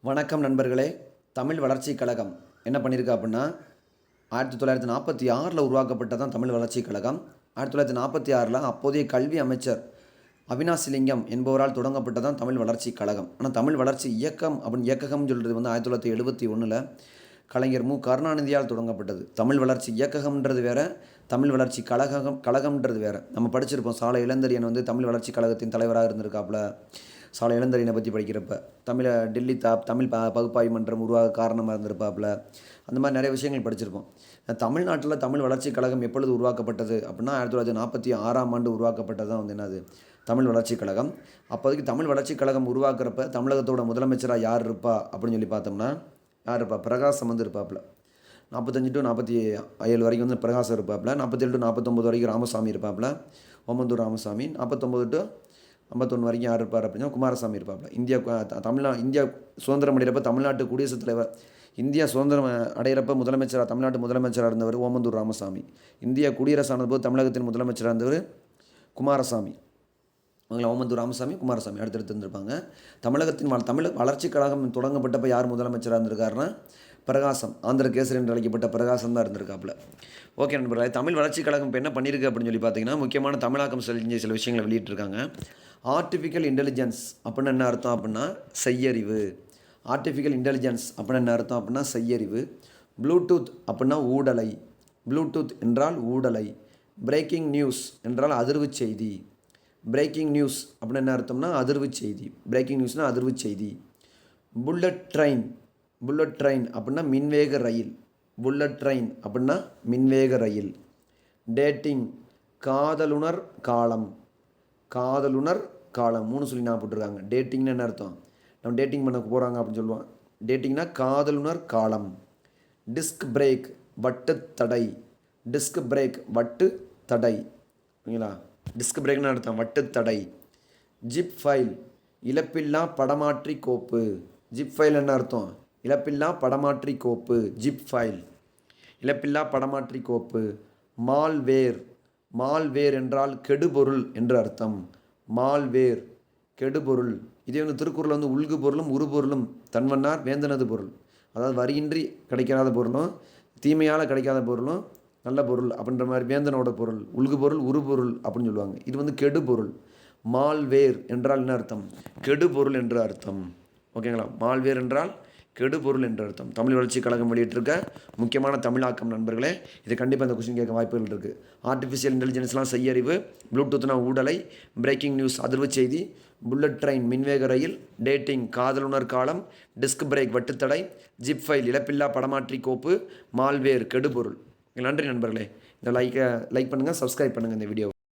வணக்கம் நண்பர்களே. தமிழ் வளர்ச்சிக் கழகம் என்ன பண்ணியிருக்கு அப்படின்னா ஆயிரத்தி தொள்ளாயிரத்தி நாற்பத்தி ஆறில் உருவாக்கப்பட்டதான் தமிழ் வளர்ச்சிக் கழகம். ஆயிரத்தி தொள்ளாயிரத்தி நாற்பத்தி ஆறில் அப்போதைய கல்வி அமைச்சர் அவினாசிலிங்கம் என்பவரால் தொடங்கப்பட்டதான் தமிழ் வளர்ச்சிக் கழகம். ஆனால் தமிழ் வளர்ச்சி இயக்கம் அப்படின்னு இயக்ககம்னு சொல்கிறது வந்து ஆயிரத்தி தொள்ளாயிரத்தி எழுபத்தி ஒன்றில் கலைஞர் மு. கருணாநிதியால் தொடங்கப்பட்டது. தமிழ் வளர்ச்சி இயக்ககம்ன்றது வேற தமிழ் வளர்ச்சி கழகம் கழகம்ன்றது வேற. நம்ம படிச்சிருப்போம் சாலை இளந்தரியன் வந்து தமிழ் வளர்ச்சி கழகத்தின் தலைவராக இருந்திருக்காப்புல. சாலை இளந்தரியனை பற்றி படிக்கிறப்ப தமிழை டெல்லி தா தமிழ் ப பகுப்பாய்வு மன்றம் உருவாக காரணமாக இருந்திருப்பாப்புல. அந்த மாதிரி நிறைய விஷயங்கள் படிச்சிருப்போம். தமிழ்நாட்டில் தமிழ் வளர்ச்சி கழகம் எப்பொழுது உருவாக்கப்பட்டது அப்படின்னா ஆயிரத்தி தொள்ளாயிரத்தி நாற்பத்தி ஆறாம் ஆண்டு உருவாக்கப்பட்டது தான் வந்து என்னது? தமிழ் வளர்ச்சி கழகம். அப்போதைக்கு தமிழ் வளர்ச்சி கழகம் உருவாக்குறப்ப தமிழகத்தோட முதலமைச்சராக யார் இருப்பா அப்படின்னு சொல்லி பார்த்தோம்னா யார் இருப்பா? பிரகாசம் வந்து இருப்பாப்புல. நாற்பத்தஞ்சு டு நாற்பத்தி ஏழு வரைக்கும் வந்து பிரகாசம் இருப்பாப்புல. நாற்பத்தேழு டு நாற்பத்தொம்பது வரைக்கும் ராமசாமி இருப்பாப்புல. ஓமந்தூர் ராமசாமி. நாற்பத்தொம்பது டு ஐம்பத்தொன்று வரைக்கும் யார் இருப்பார் அப்படின்னா குமாரசாமி இருப்பாப்புல. இந்தியா தமிழ்நா இந்தியா சுதந்திரம் அடைகிறப்ப தமிழ்நாட்டு குடியரசுத் தலைவர். இந்தியா சுதந்திரம் அடைகிறப்ப முதலமைச்சராக தமிழ்நாட்டு முதலமைச்சராக இருந்தவர் ஓமந்தூர் ராமசாமி. இந்தியா குடியரசானது போது தமிழகத்தின் முதலமைச்சராக இருந்தவர் குமாரசாமி. அவங்கள ஓமந்தூர் ராமசாமி குமாரசாமி அடுத்தடுத்து இருந்திருப்பாங்க. தமிழகத்தின் வள- தமிழ் வளர்ச்சிக் கழகம் தொடங்கப்பட்டப்போ யார் முதலமைச்சராக இருந்திருக்காருன்னா பிரகாசம் ஆந்திர கேசரி என்று அழைக்கப்பட்ட பிரகாசம் தான் இருந்திருக்காப்புல. ஓகே நண்பர்களே தமிழ் வளர்ச்சிக் கழகம் இப்போ என்ன பண்ணியிருக்கு அப்படின்னு சொல்லி பார்த்தீங்கன்னா முக்கியமான தமிழாக்கம் செஞ்ச சில விஷயங்களை வெளியிட்டிருக்காங்க. ஆர்டிஃபிக்கல் இன்டெலிஜென்ஸ் அப்படின்னு என்ன அர்த்தம் அப்படின்னா செய்யறிவு. ஆர்டிஃபிக்கல் இன்டெலிஜென்ஸ் அப்படின்னு என்ன அர்த்தம் அப்படின்னா செய்யறிவு. ப்ளூடூத் அப்படின்னா ஊடலை. ப்ளூடூத் என்றால் ஊடலை. பிரேக்கிங் நியூஸ் என்றால் அதிர்வு செய்தி. பிரேக்கிங் நியூஸ் அப்படின்னு என்ன அர்த்தம்னா அதிர்வு செய்தி. பிரேக்கிங் நியூஸ்னால் அதிர்வு செய்தி. புல்லட் ட்ரெயின் புல்லட் ட்ரெயின் அப்படின்னா மின்வேக ரயில். புல்லட் ட்ரெயின் அப்படின்னா மின்வேக ரயில். டேட்டிங் காதலுணர் காலம். காதலுணர் காலம். மூணு சொல்லி நான் போட்டிருக்காங்க. டேட்டிங்னு என்ன அர்த்தம்? நம்ம டேட்டிங் பண்ண போகிறாங்க அப்படின்னு சொல்லுவான் டேட்டிங்னா காதலுணர் காலம். டிஸ்க் பிரேக் வட்டு தடை டிஸ்க் பிரேக் வட்டு தடை ஓகேங்களா டிஸ்க் பிரேக்னு அர்த்தம் வட்டுத்தடை ஜிப் ஃபைல் இழப்பில்லா படமாற்றி கோப்பு. ஜிப் ஃபைல் என்ன அர்த்தம்? இழப்பில்லா படமாற்றி கோப்பு ஜிப் ஃபைல். இழப்பில்லா படமாற்றி கோப்பு மால்வேர். மால்வேர் என்றால் கெடுபொருள் என்று அர்த்தம். மால்வேர் கெடுபொருள். இதே வந்து திருக்குறள் வந்து உள்கு பொருளும் உருபொருளும் தன்வன்னார் வேந்தனது பொருள். அதாவது வரியின்றி கிடைக்காத பொருளும் தீமையால் கிடைக்காத பொருளும் நல்ல பொருள் அப்படின்ற மாதிரி வேந்தனோட பொருள் உள்கு பொருள் உருபொருள் அப்படின்னு சொல்லுவாங்க. இது வந்து கெடுபொருள் மால்வேர் என்றால் என்ன அர்த்தம்? கெடுபொருள் என்று அர்த்தம். ஓகேங்களா மால்வேர் என்றால் கெடுபொருள் என்று அர்த்தம். தமிழ் வளர்ச்சி கழகம் வெளியிட்டிருக்க முக்கியமான தமிழாக்கம் நண்பர்களே இது கண்டிப்பாக இந்த கொஸ்டின் கேட்க வாய்ப்புகள் இருக்குது ஆர்டிஃபிஷியல் இன்டெலிஜென்ஸ்லாம் செய்யறிவு ப்ளூடூத்னா ஊடலை பிரேக்கிங் நியூஸ் அதிர்வு செய்தி புல்லட் ட்ரெயின் மின்வேக ரயில் டேட்டிங் காதலுணர் காலம் டிஸ்க் பிரேக் வட்டுத்தடை ஜிப் ஃபைல் இழப்பில்லா படமாற்றி கோப்பு மால்வேர் கெடுபொருள் நன்றி நண்பர்களே. இந்த லைக்கை லைக் பண்ணுங்கள் சப்ஸ்கிரைப் பண்ணுங்கள் இந்த வீடியோ